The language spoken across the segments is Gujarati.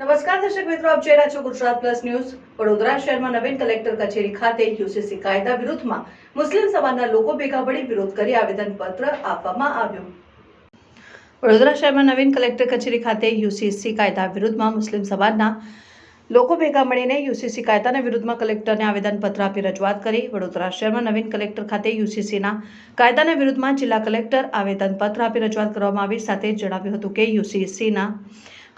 નમસ્કાર દર્શક મિત્રો, આપ જોઈ રહ્યા છો ગુજરાત પ્લસ ન્યૂઝ. વડોદરા શહેરમાં નવીન કલેક્ટર કચેરી ખાતે યુસીસી કાયદા વિરુદ્ધમાં મુસ્લિમ સમાજના લોકો ભેગા પડી વિરોધ કરી આવેદનપત્ર આપવામાં આવ્યું. વડોદરા શહેરમાં નવીન કલેક્ટર કચેરી ખાતે યુસીસી કાયદા વિરુદ્ધમાં મુસ્લિમ સમાજના લોકો ભેગા મળીને યુસીસી કાયદાના વિરુદ્ધમાં કલેક્ટરને આવેદનપત્ર આપી રજૂઆત કરી. વડોદરા શહેરમાં નવીન કલેક્ટર ખાતે યુસીસીના કાયદાના વિરુદ્ધમાં જિલ્લા કલેક્ટર આવેદનપત્ર આપી રજૂઆત કરવામાં આવી. સાથે જણાવ્યું હતું કે યુસીસીના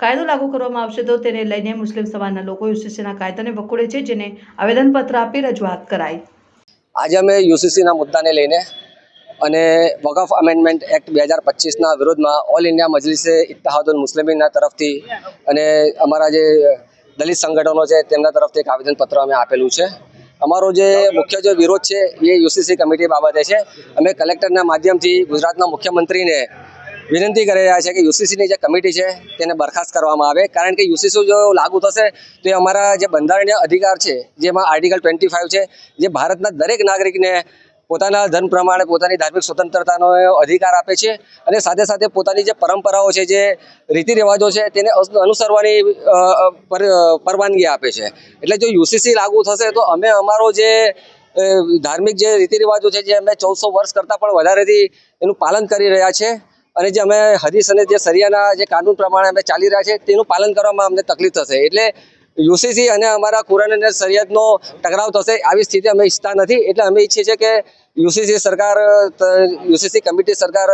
કાયદો લાગુ કરવામાં આવશે તો તેને લઈને મુસ્લિમ સમાજના લોકો યુસીસીના કાયદાને વખોડે છે, જેને આવેદનપત્ર આપી રજૂઆત કરાઈ. આજે અમે યુસીસીના મુદ્દાને લઈને અને વકફ અમેન્ડમેન્ટ એક્ટ બે હજાર પચીસના વિરોધમાં ઓલ ઇન્ડિયા મજલિસે ઇત્તહાદુલ મુસ્લિમીનના તરફથી અને અમારા જે દલિત સંગઠનો છે, તેમના તરફથી એક આવેદનપત્ર અમે આપેલું છે. અમારો જે મુખ્ય જે વિરોધ છે, એ યુસીસી કમિટી બાબતે છે. અમે કલેક્ટરના માધ્યમથી ગુજરાતના મુખ્યમંત્રીને વિનંતી કરી રહ્યા છે કે યુસીસીની જે કમિટી છે તેને બરખાસ્ત કરવામાં આવે. કારણ કે યુસીસી જો લાગુ થશે તો એ અમારા જે બંધારણીય અધિકાર છે, જેમાં આર્ટિકલ ટ્વેન્ટી ફાઇવ છે, જે ભારતના દરેક નાગરિકને પોતાના ધર્મ પ્રમાણે પોતાની ધાર્મિક સ્વતંત્રતાનો અધિકાર આપે છે અને સાથે સાથે પોતાની જે પરંપરાઓ છે, જે રીતિ રિવાજો છે તેને અનુસરવાની પરવાનગી આપે છે. એટલે જો યુસીસી લાગુ થશે તો અમે અમારો જે ધાર્મિક જે રીતિ રિવાજો છે, જે અમે ચૌદસો વર્ષ કરતાં પણ વધારેથી એનું પાલન કરી રહ્યા છે. અને જે અમે હરીશ અને જે સરિયાના જે કાનૂન પ્રમાણે અમે ચાલી રહ્યા છે તેનું પાલન કરવામાં અમને તકલીફ થશે. એટલે યુસીસી અને અમારા કુરાન અને સરિયાદનો ટકરાવ થશે, આવી સ્થિતિ અમે ઈચ્છતા નથી. એટલે અમે ઈચ્છીએ છીએ કે યુસીસી સરકાર યુસીસી કમિટી સરકાર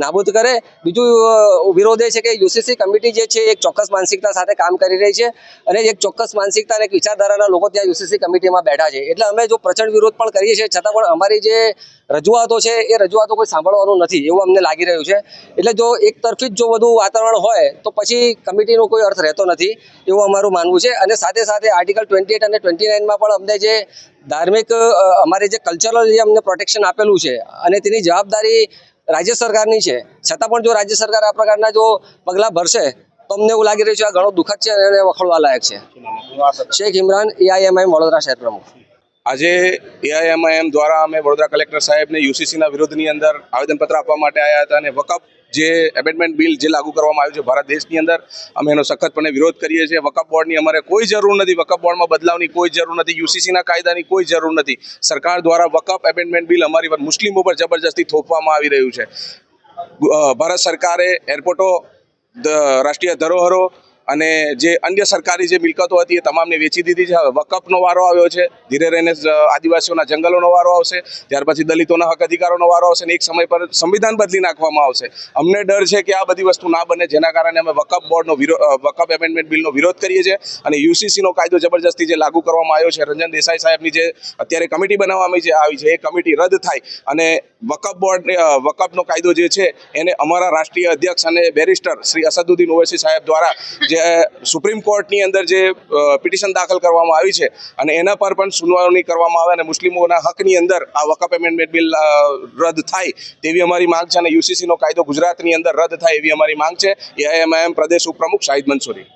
નાબૂદ કરે. બીજું વિરોધ એ છે કે યુસીસી કમિટી જે છે, એક ચોક્કસ માનસિકતા સાથે કામ કરી રહી છે અને એક ચોક્કસ માનસિકતા અને એક વિચારધારાના લોકો ત્યાં યુસીસી કમિટીમાં બેઠા છે. એટલે અમે જો પ્રચંડ વિરોધ પણ કરીએ છીએ, છતાં પણ અમારી જે રજૂઆતો છે, એ રજૂઆતો કોઈ સાંભળવાનું નથી એવું અમને લાગી રહ્યું છે. એટલે જો એક તરફી જ જો બધું વાતાવરણ હોય, તો પછી કમિટીનો કોઈ અર્થ રહેતો નથી એવું અમારું માનવું છે. અને સાથે સાથે આર્ટિકલ ટ્વેન્ટી એટ અને ટ્વેન્ટી નાઇનમાં પણ અમને જે ધાર્મિક અમારે જે કલ્ચરલ જે અમને પ્રોટેક્શન આપેલું છે અને તેની જવાબદારી રાજ્ય સરકારની છે. છતાં પણ જો રાજ્ય સરકાર આ પ્રકારના જો પગલાં ભરશે, તો અમને એવું લાગી રહ્યું છે આ ઘણો દુઃખદ છે અને વખોડવા લાયક છે. શેખ ઇમરાન એઆઈએમઆઈ વડોદરા શહેર પ્રમુખ. આજે એઆઈએમઆઈએમ દ્વારા અમે વડોદરા કલેક્ટર સાહેબને યુસીસીના વિરોધની અંદર આવેદનપત્ર આપવા માટે આવ્યા હતા અને વકફ જે એમેન્ડમેન્ટ બિલ જે લાગુ કરવામાં આવ્યું છે ભારત દેશની અંદર, અમે એનો સખતપણે વિરોધ કરીએ છીએ. વકફ બોર્ડની અમારે કોઈ જરૂર નથી. વકફ બોર્ડમાં બદલાવની કોઈ જરૂર નથી. યુસીસીના કાયદાની કોઈ જરૂર નથી. સરકાર દ્વારા વકફ એમેન્ડમેન્ટ બિલ અમારી પર મુસ્લિમો પર જબરજસ્તી થોપવામાં આવી રહ્યું છે. ભારત સરકારે એરપોર્ટો રાષ્ટ્રીય ધરોહરો અને જે અન્ય સરકારી જે મિલકતો હતી એ તમામને વેચી દીધી છે. હવે વકફનો વારો આવ્યો છે. ધીરે રહીને આદિવાસીઓના જંગલોનો વારો આવશે. ત્યાર પછી દલિતોના હક અધિકારોનો વારો આવશે અને એક સમય પર સંવિધાન બદલી નાખવામાં આવશે. અમને ડર છે કે આ બધી વસ્તુ ના બને, જેના કારણે અમે વકફ બોર્ડનો વિરોધ વકફ એમેન્ડમેન્ટ બિલનો વિરોધ કરીએ છીએ અને યુસીસીનો કાયદો જબરજસ્તી જે લાગુ કરવામાં આવ્યો છે, રંજન દેસાઈ સાહેબની જે અત્યારે કમિટી બનાવવામાં જે આવી છે, એ કમિટી રદ થાય અને વકફ બોર્ડ વકફનો કાયદો જે છે, એને અમારા રાષ્ટ્રીય અધ્યક્ષ અને બેરિસ્ટર શ્રી અસદુદ્દીન ઓવેસી સાહેબ દ્વારા જે સુપ્રીમ કોર્ટની અંદર જે પિટિશન દાખલ કરવામાં આવી છે અને એના પર પણ સુનાવણી કરવામાં આવે અને મુસ્લિમોના હકની અંદર આ વકફ એમેન્ડમેન્ટ બિલ રદ થાય તેવી અમારી માંગ છે અને યુસીસીનો કાયદો ગુજરાતની અંદર રદ થાય એવી અમારી માંગ છે. એઆઈએમઆઈએમ પ્રદેશ ઉપપ્રમુખ શાહિદ મંસૂરી.